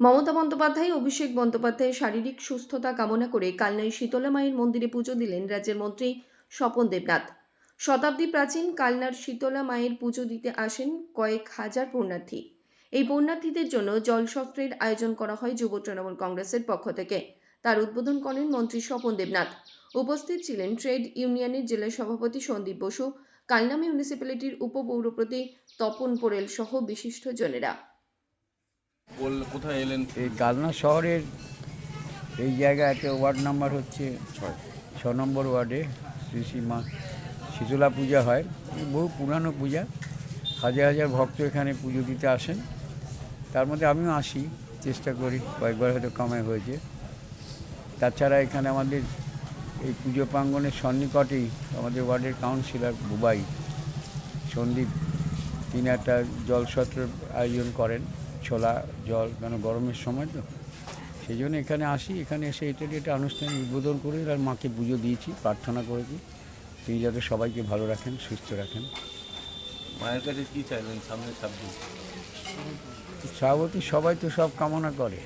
মমতা বন্দ্যোপাধ্যায় অভিষেক বন্দ্যোপাধ্যায়ের শারীরিক সুস্থতা কামনা করে কালনাই শীতলা মায়ের মন্দিরে পুজো দিলেন রাজ্যের মন্ত্রী স্বপন দেবনাথ। শতাব্দী প্রাচীন কালনার শীতলা মায়ের পুজো দিতে আসেন কয়েক হাজার পুণ্যার্থী। এই পুণ্যার্থীদের জন্য জলসত্রের আয়োজন করা হয় যুব তৃণমূল কংগ্রেসের পক্ষ থেকে। তার উদ্বোধন করেন মন্ত্রী স্বপন দেবনাথ। উপস্থিত ছিলেন ট্রেড ইউনিয়নের জেলা সভাপতি সন্দীপ বসু, কালনা মিউনিসিপ্যালিটির উপপৌরপতি তপন পোরেল সহ বিশিষ্ট জনেরা। কোথায় এলেন? এই কালনা শহরের এই জায়গাতে ওয়ার্ড নাম্বার হচ্ছে ছ নম্বর ওয়ার্ডে শ্রী শ্রী মা শীতলা পূজা হয়। বহু পুরানো পূজা। হাজার হাজার ভক্ত এখানে পুজো দিতে আসেন। তার মধ্যে আমিও আসি চেষ্টা করি কয়েকবার হয়তো কামাই হয়েছে। তাছাড়া এখানে আমাদের এই পুজো প্রাঙ্গনের সন্নিকটেই আমাদের ওয়ার্ডের কাউন্সিলর বুবাই সন্দীপ তিনি একটা জলসত্রের আয়োজন করেন। ছোলা জল কেন গরমের সময় তো? সেই জন্য এখানে আসি এখানে এসে এটা একটা আনুষ্ঠানিক উদ্বোধন করে আর মাকে পুজো দিয়েছি প্রার্থনা করেছি। তিনি যাতে সবাইকে ভালো রাখেন সুস্থ রাখেন। মায়ের কাছে কী চাইলেন সামনে ছাব্বিশ? স্বাভাবিক সবাই তো সব কামনা করে।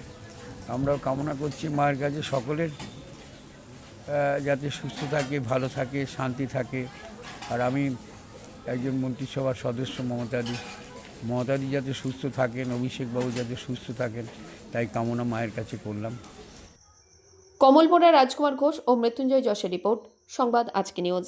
আমরাও কামনা করছি মায়ের কাছে সকলের যাতে সুস্থ থাকে ভালো থাকে শান্তি থাকে। আর আমি একজন মন্ত্রিসভার সদস্য মমতাদি মমতাদি যাতে সুস্থ থাকেন, অভিষেকবাবু যাতে সুস্থ থাকেন, তাই কামনা মায়ের কাছে করলাম। কমলপুরের রাজকুমার ঘোষ ও মৃত্যুঞ্জয় যশের রিপোর্ট, সংবাদ আজকে নিউজ।